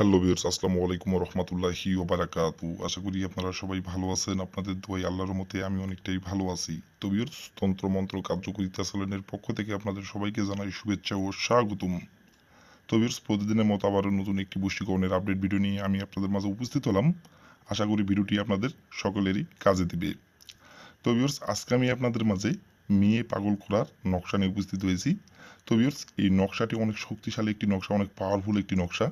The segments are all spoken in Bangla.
হ্যালো বিয়ার্স আসসালামু আলাইকুম রহমতুল্লাহি ওবারাকাতু। আশা করি আপনারা সবাই ভালো আছেন, আপনাদের দোয়াই আল্লাহর মতে আমি অনেকটাই ভালো আছি। তো বিয়ার্স তন্ত্রমন্ত্র কার্যকরিতা চ্যানেলের পক্ষ থেকে আপনাদের সবাইকে জানাই শুভেচ্ছা ও স্বাগতম। তো বিয়ার্স প্রতিদিনের মতো আবারও নতুন একটি পুষ্টিকরণের আপডেট ভিডিও নিয়ে আমি আপনাদের মাঝে উপস্থিত হলাম। আশা করি ভিডিওটি আপনাদের সকলেরই কাজে দিবে। তো বিয়ার্স আজকে আমি আপনাদের মাঝে মেয়ে পাগল করার নকশা নিয়ে উপস্থিত হয়েছি। তো বিয়ার্স এই নকশাটি অনেক শক্তিশালী একটি নকশা, অনেক পাওয়ারফুল একটি নকশা।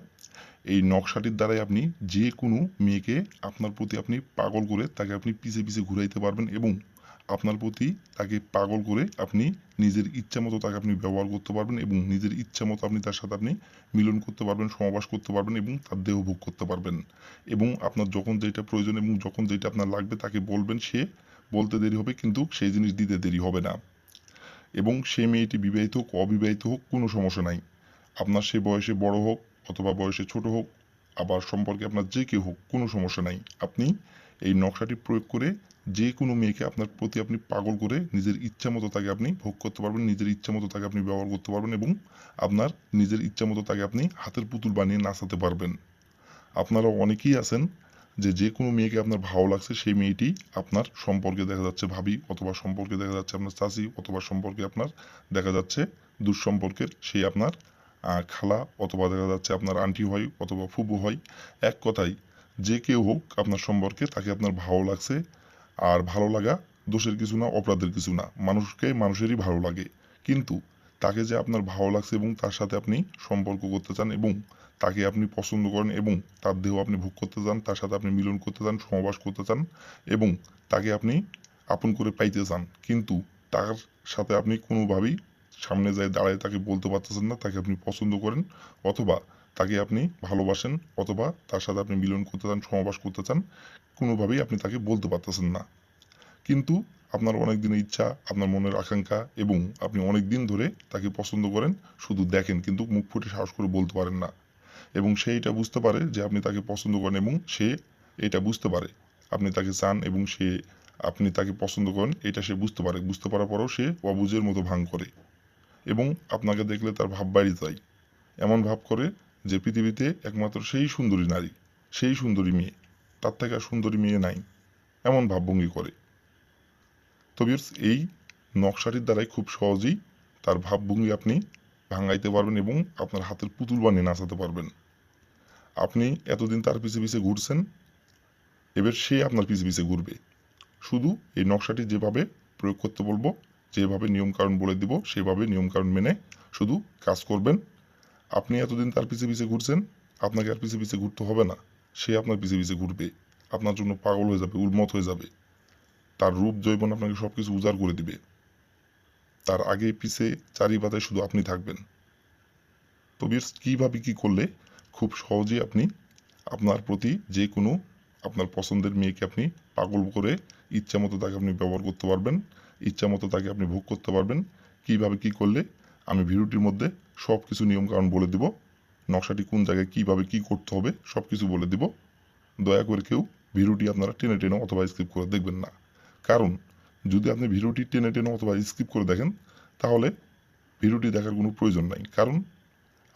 এই নকশাটির দ্বারাই আপনি যে কোনো মেয়েকে আপনার প্রতি আপনি পাগল করে তাকে আপনি পিছে পিছে ঘুরাইতে পারবেন এবং আপনার প্রতি তাকে পাগল করে আপনি নিজের ইচ্ছা মতো তাকে আপনি ব্যবহার করতে পারবেন এবং নিজের ইচ্ছা মতো আপনি তার সাথে আপনি মিলন করতে পারবেন সমাবাস করতে পারবেন এবং তার দেহ ভোগ করতে পারবেন। এবং আপনার যখন যেটা প্রয়োজন এবং যখন যেটা আপনার লাগবে তাকে বলবেন সে বলতে দেরি হবে, কিন্তু সেই জিনিস দিতে দেরি হবে না। এবং সে মেয়েটি বিবাহিত হোক, অবিবাহিত হোক, কোনো সমস্যা নাই। আপনার সে বয়সে বড় হোক অথবা বয়সে ছোট হোক, আবার সম্পর্কে আপনার যে কেউ হোক, কোনো সমস্যা নাই। আপনি এই নকশাটি প্রয়োগ করে যে কোনো মেয়েকে আপনার প্রতি আপনি পাগল করে নিজের ইচ্ছা মতো তাকে আপনি ভোগ করতে পারবেন, নিজের ইচ্ছা মতো তাকে আপনি ব্যবহার করতে পারবেন এবং আপনার নিজের ইচ্ছা মতো তাকে আপনি হাতের পুতুল বানিয়ে নাচাতে পারবেন। আপনারা অনেকেই আছেন যে যে কোনো মেয়েকে আপনার ভালো লাগছে, সেই মেয়েটি আপনার সম্পর্কে দেখা যাচ্ছে ভাবি অথবা সম্পর্কে দেখা যাচ্ছে আপনার চাচি অথবা সম্পর্কে আপনার দেখা যাচ্ছে দুঃসম্পর্কের সেই আপনার খালা অথবা দেখা যাচ্ছে আপনার আন্টি হয় অথবা ফুবু হয়। এক কথায়, যে কেউ হোক আপনার সম্পর্কে তাকে আপনার ভালো লাগছে। আর ভালো লাগা দোষের কিছু না, অপরাধের কিছু না। মানুষকে মানুষেরই ভালো লাগে। কিন্তু তাকে যে আপনার ভালো লাগছে এবং তার সাথে আপনি সম্পর্ক করতে চান এবং তাকে আপনি পছন্দ করেন এবং তার দেহ আপনি ভোগ করতে চান, তার সাথে আপনি মিলন করতে চান, সমাবাস করতে চান এবং তাকে আপনি আপন করে পাইতে চান। কিন্তু তার সাথে আপনি কোনোভাবেই সামনে যায় দাঁড়ায় তাকে বলতে পারতেছেন না, তাকে আপনি পছন্দ করেন অথবা তাকে আপনি ভালোবাসেন অথবা তার সাথে আপনি মিলন করতে চান, সমাবাস করতে চান, কোনোভাবেই আপনি তাকে বলতে পারতেছেন না। কিন্তু আপনার অনেক দিনের ইচ্ছা, আপনার মনের আকাঙ্ক্ষা এবং আপনি অনেক দিন ধরে তাকে পছন্দ করেন, শুধু দেখেন, কিন্তু মুখ ফুটে সাহস করে বলতে পারেন না। এবং সে এটা বুঝতে পারে যে আপনি তাকে পছন্দ করেন এবং সে এটা বুঝতে পারে। আপনি তাকে চান এবং সে, আপনি তাকে পছন্দ করেন, এটা সে বুঝতে পারে। বুঝতে পারার পরেও সে অবুঝের মতো ভাঙ করে এবং আপনাকে দেখলে তার ভাব বাড়ি যায়। এমন ভাব করে যে পৃথিবীতে একমাত্র সেই সুন্দরী নারী, সেই সুন্দরী মেয়ে, তার থেকে আর সুন্দরী মেয়ে নাই, এমন ভাবভঙ্গি করে। তো বিয়ার্স এই নকশাটির দ্বারাই খুব সহজেই তার ভাবভঙ্গি আপনি ভাঙাইতে পারবেন এবং আপনার হাতের পুতুল বানিয়ে নাচাতে পারবেন। আপনি এতদিন তার পিছে পিছে ঘুরছেন, এবার সে আপনার পিছে পিছে ঘুরবে। শুধু এই নকশাটি যেভাবে প্রয়োগ করতে বলব, যেভাবে নিয়মকানুন বলে দিব, সেভাবে নিয়মকানুন মেনে শুধু কাজ করবেন। আপনি এতদিন তার পিছে পিছে ঘুরছেন, আপনাকে আর পিছে পিছে ঘুরতে হবে না। সে আপনার পিছে পিছে ঘুরবে। আপনার জন্য পাগল হয়ে যাবে উন্মত হয়ে যাবে। তার রূপ জৈবন আপনাকে সব কিছু উজাড় করে দিবে। তার আগে পিছে চারি পাতায় শুধু আপনি থাকবেন। তো বিয়ার্স কীভাবে কী করলে খুব সহজেই আপনি আপনার প্রতি যে কোনো আপনার পছন্দের মেয়েকে আপনি পাগল করে ইচ্ছা মতো তাকে আপনি ব্যবহার করতে পারবেন ইচ্ছা মতো তাকে আপনি ভোগ করতে পারবেন, কীভাবে কী করলে আমি ভিডিওটির মধ্যে সব কিছু নিয়মকানুন বলে দিব, নকশাটি কোন জায়গায় কীভাবে কী করতে হবে সব কিছু বলে দিব। দয়া করে কেউ ভিডিওটি আপনারা টেনে টেনে অথবা স্কিপ করে দেখবেন না। কারণ যদি আপনি ভিডিওটি টেনে টেনে অথবা স্কিপ করে দেখেন, তাহলে ভিডিওটি দেখার কোনো প্রয়োজন নাই। কারণ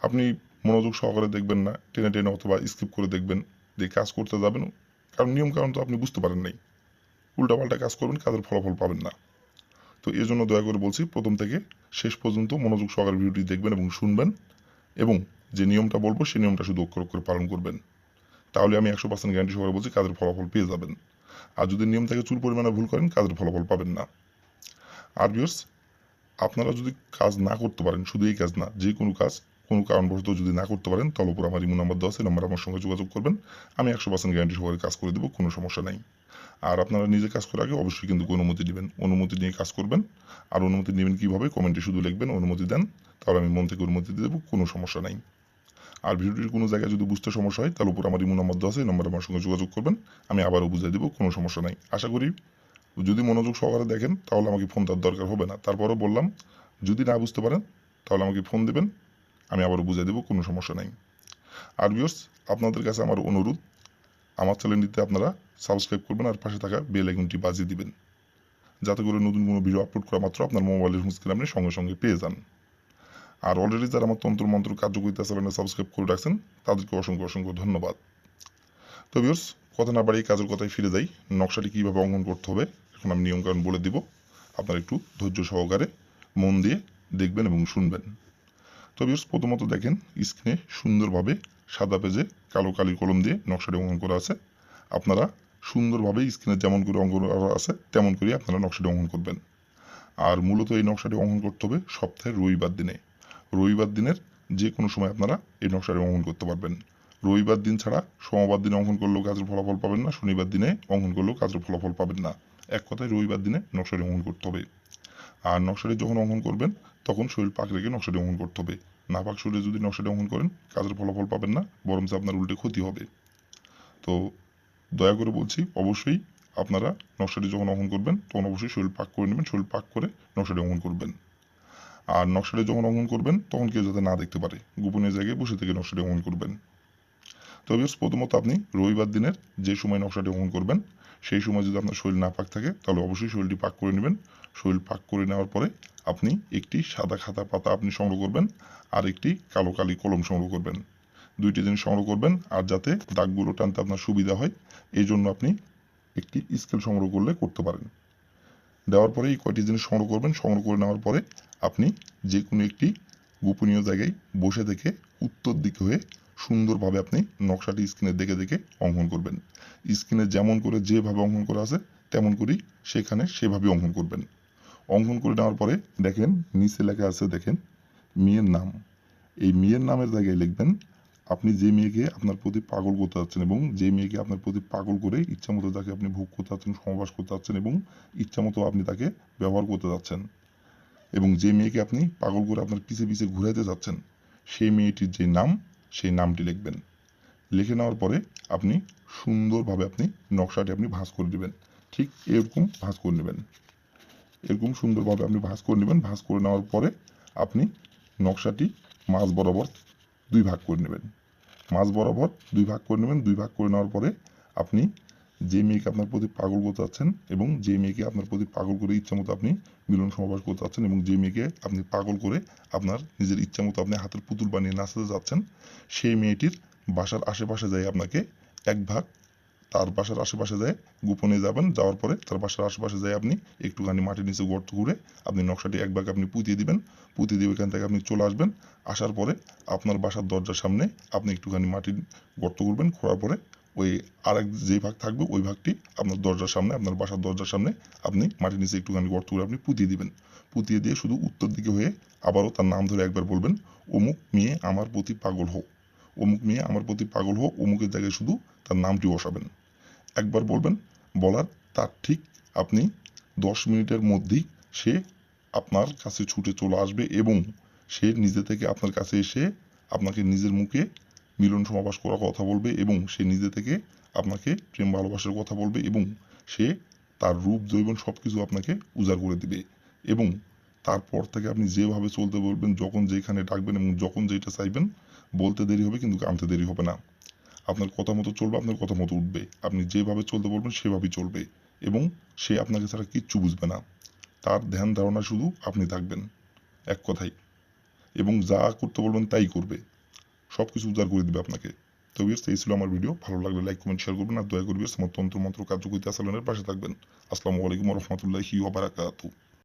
আপনি মনোযোগ সহকারে দেখবেন না, টেনে টেনে অথবা স্কিপ করে দেখবেন যে কাজ করতে যাবেন। কারণ নিয়ম কারণ তো আপনি বুঝতে পারেন নাই। উল্টাপাল্টা কাজ করবেন, কাজের ফলাফল পাবেন না। তো এই জন্য দয়া করে বলছি, প্রথম থেকে শেষ পর্যন্ত মনোযোগ সহকারে ভিডিওটি দেখবেন এবং শুনবেন এবং যে নিয়মটা বলব, সেই নিয়মটা শুধু অক্ষর অক্ষরে পালন করবেন। তাহলে আমি একশো পার্সেন্ট গ্যারান্টি সহকারে বলছি, কাজের ফলাফল পেয়ে যাবেন। আর যদি নিয়ম থেকে চুল পরিমাণে ভুল করেন, কাজের ফলাফল পাবেন না। আর ভিউর্স আপনারা যদি কাজ না করতে পারেন, শুধু এই কাজ না, যে কোনো কাজ, কোনো কারণবশত যদি না করতে পারেন তাহলে উপর আমার ইমো নাম্বার দেওয়া আছে নাম্বার আমার সঙ্গে যোগাযোগ করবেন। আমি একশো পার্সেন্ট গ্যারান্টি সহকারে কাজ করে দেবো, কোনো সমস্যা নাই। আর আপনারা নিজে কাজ করার আগে অবশ্যই কিন্তু অনুমতি নেবেন। অনুমতি নিয়ে কাজ করবেন। আর অনুমতি নেবেন কীভাবে? কমেন্টে শুধু লিখবেন, অনুমতি দেন। তাহলে আমি মন থেকে অনুমতি দিয়ে দেবো, কোনো সমস্যা নাই। আর ভিডিওটির কোনো জায়গায় যদি বুঝতে সমস্যা হয় তাহলে উপর আমার ইমো নাম্বার দেওয়া আছে নাম্বার আমার সঙ্গে যোগাযোগ করবেন। আমি আবারও বুঝিয়ে দেবো, কোনো সমস্যা নাই। আশা করি যদি মনোযোগ সহকারে দেখেন, তাহলে আমাকে ফোন তার দরকার হবে না। তারপরও বললাম, যদি না বুঝতে পারেন, তাহলে আমাকে ফোন দেবেন, আমি আবারও বুঝিয়ে দেবো, কোনো সমস্যা নাই। আর ভিউর্স আপনাদের কাছে আমার অনুরোধ, আমার চ্যানেলটিতে আপনারা সাবস্ক্রাইব করবেন আর পাশে থাকা বেল আইকনটি বাজিয়ে দিবেন। যাতে করে নতুন কোনো ভিডিও আপলোড করা মাত্র আপনার মোবাইলের স্ক্রিনে আপনি সঙ্গে সঙ্গে পেয়ে যান। আর অলরেডি যারা আমার তন্ত্র মন্ত্র কার্যকরিতা চ্যানেলে সাবস্ক্রাইব করে রাখছেন, তাদেরকে অসংখ্য অসংখ্য ধন্যবাদ। তো ভিউর্স কথা না বাড়িয়ে কাজের কথায় ফিরে যাই। নকশাটি কীভাবে অঙ্কন করতে হবে, এখন আমি নিয়মকানুন বলে দিব। আপনারা একটু ধৈর্য সহকারে মন দিয়ে দেখবেন এবং শুনবেন। তো ভিউর্স প্রথমত দেখেন স্ক্রিনে সুন্দরভাবে সাদা পেজে কালো কালি কলম দিয়ে নকশাটি অঙ্কন করা আছে। আপনারা সুন্দরভাবে স্ক্রিনে যেমন করে অঙ্কন করা আছে, তেমন করে আপনারা নকশাটি অঙ্কন করবেন। আর মূলত এই নকশাটি অঙ্কন করতে হবে সপ্তাহের রবিবার দিনে। রবিবার দিনের যে কোনো সময় আপনারা এই নকশাটি অঙ্কন করতে পারবেন। রবিবার দিন ছাড়া সোমবার দিনে অঙ্কন করলেও কাজের ফলাফল পাবেন না, শনিবার দিনে অঙ্কন করলেও কাজের ফলাফল পাবেন না। এক কথায় রবিবার দিনে নকশাটি অঙ্কন করতে হবে। আর নকশাটি যখন অঙ্কন করবেন, তখন শরীর পাক রেখে নকশাটি অঙ্কন করতে হবে। না পাক শরীরে যদি নকশাটি অঙ্কন করেন, কাজের ফলাফল পাবেন না, বরঞ্চ আপনার উল্টে ক্ষতি হবে। তো দয়া করে বলছি, অবশ্যই আপনারা নকশাটি যখন অঙ্কন করবেন, তখন অবশ্যই শরীর পাক করে নেবেন, শরীর পাক করে নকশাটি অঙ্কন করবেন। আর নকশাটি যখন অঙ্কন করবেন, তখন কেউ যাতে না দেখতে পারে। গোপনীয় জায়গায় বসে থেকে নকশাটি অঙ্কন করবেন। তবে প্রথমত আপনি রবিবার দিনের যে সময় নকশাটি অঙ্কন করবেন, সেই সময় যদি আপনার শরীর না পাক থাকে, তাহলে অবশ্যই শরীরটি পাক করে নেবেন। শরীর পাক করে নেওয়ার পরে আপনি একটি সাদা খাতা পাতা আপনি সংগ্রহ করবেন আর একটি কালো কালি কলম সংগ্রহ করবেন। দুইটি জিনিস সংগ্রহ করবেন আর যাতে দাগগুলো টানতে আপনার সুবিধা হয় এই জন্য আপনি একটি স্কেল সংগ্রহ করলে করতে পারেন। দেওয়ার পরে এই কয়টি জিনিস সংগ্রহ করবেন, সংগ্রহ করে নেওয়ার পরে আপনি যে কোনো একটি গোপনীয় জায়গায় বসে থেকে উত্তর দিকে হয়ে সুন্দরভাবে আপনি নকশাটি স্ক্রিনে দেখে দেখে অঙ্কন করবেন। স্ক্রিনে যেমন করে যেভাবে অঙ্কন করা আছে, তেমন করেই সেখানে সেভাবে অঙ্কন করবেন। অঙ্কন করে নেওয়ার পরে দেখেন, নিচে লেখা আছে দেখেন, মেয়ের নাম। এই মেয়ের নামের জায়গায় লিখবেন আপনি যে মেয়েকে আপনার প্রতি পাগল করতে যাচ্ছেন এবং যে মেয়েকে আপনার প্রতি পাগল করে ইচ্ছা মতো তাকে আপনি ভোগ করতে যাচ্ছেন সমাবাস করতে যাচ্ছেন এবং ইচ্ছা মতো আপনি তাকে ব্যবহার করতে যাচ্ছেন এবং যে মেয়েকে আপনি পাগল করে আপনার পিছে পিছে ঘুরাইতে যাচ্ছেন, সেই মেয়েটির যে নাম, সেই নামটি লিখবেন। লিখে নেওয়ার পরে আপনি সুন্দরভাবে আপনি নকশাটি আপনি ভাঁজ করে দেবেন ঠিক এরকম ভাঁজ করে নেবেন। এরকম সুন্দরভাবে আপনি ভাঁজ করে নেবেন। ভাঁজ করে নেওয়ার পরে আপনি নকশাটি মাঝ বরাবর দুই ভাগ করে নেবেন। মাঝ বরাবর দুই ভাগ করে নেবেন, দুই ভাগ করে নেওয়ার পরে আপনি যে মেয়েকে আপনার প্রতি পাগল করতে চাচ্ছেন এবং যে মেয়েকে আপনার প্রতি পাগল করে ইচ্ছা মতো আপনি মিলন সমাবেশ করতে চাচ্ছেন এবং যে মেয়েকে আপনি পাগল করে আপনার নিজের ইচ্ছা মতো আপনি হাতের পুতুল বানিয়ে নাচাতে যাচ্ছেন সেই মেয়েটির বাসার আশেপাশে যাই আপনাকে এক ভাগ তার বাসার আশেপাশে যায়, গোপনে যাবেন, যাওয়ার পরে তার বাসার আশেপাশে যায় আপনি একটুখানি মাটির নিচে গর্ত ঘুরে আপনি নকশাটি এক ভাগ আপনি পুঁতিয়ে দিবেন। পুঁতিয়ে দিয়ে ওইখান থেকে আপনি চলে আসবেন। আসার পরে আপনার বাসার দরজার সামনে আপনি একটুখানি মাটির গর্ত করবেন খোঁড়ার পরে ওই আরেক যে ভাগ থাকবে ওই ভাগটি আপনার দরজার সামনে, আপনার বাসার দরজার সামনে আপনি মাটির নিচে একটুখানি গর্ত করে আপনি পুঁতিয়ে দিবেন। পুঁতিয়ে দিয়ে শুধু উত্তর দিকে হয়ে আবারও তার নাম ধরে একবার বলবেন, অমুক মেয়ে আমার প্রতি পাগল হোক অমুক মেয়ে আমার প্রতি পাগল হোক অমুকের জায়গায় শুধু তার নামটি বসাবেন। একবার বলবেন, বলার তার ঠিক আপনি দশ মিনিটের মধ্যেই সে আপনার কাছে ছুটে চলে আসবে এবং সে নিজে থেকে আপনার কাছে এসে আপনাকে নিজের মুখে মিলন সমাবাস করার কথা বলবে এবং সে নিজে থেকে আপনাকে প্রেম ভালোবাসার কথা বলবে এবং সে তার রূপ জৈবন সব কিছু আপনাকে উজাড় করে দিবে এবং তারপর থেকে আপনি যেভাবে চলতে বলবেন, যখন যেখানে ডাকবেন এবং যখন যেটা চাইবেন, বলতে দেরি হবে কিন্তু আনতে দেরি হবে না। আপনার কথা মতো চলবে, আপনার কথা মতো উঠবে। আপনি যেভাবে চলতে বলবেন, সেভাবেই চলবে এবং সে আপনাকে ছাড়া কিচ্ছু বুঝবে না। তার ধ্যান ধারণা শুধু আপনি থাকবেন, এক কথাই। এবং যা করতে বলবেন, তাই করবে। সব কিছু উদ্ধার করে দিবে আপনাকে। তো বিয়ার্স এই ছিল আমার ভিডিও ভালো লাগলে লাইক কমেন্ট শেয়ার করবেন। আর দয়া করবে আমার তন্ত্র মন্ত্র কার্যকরিতা চ্যানেলের পাশে থাকবেন। আসসালামু আলাইকুম রহমতুল্লাহি ওবারাকাতু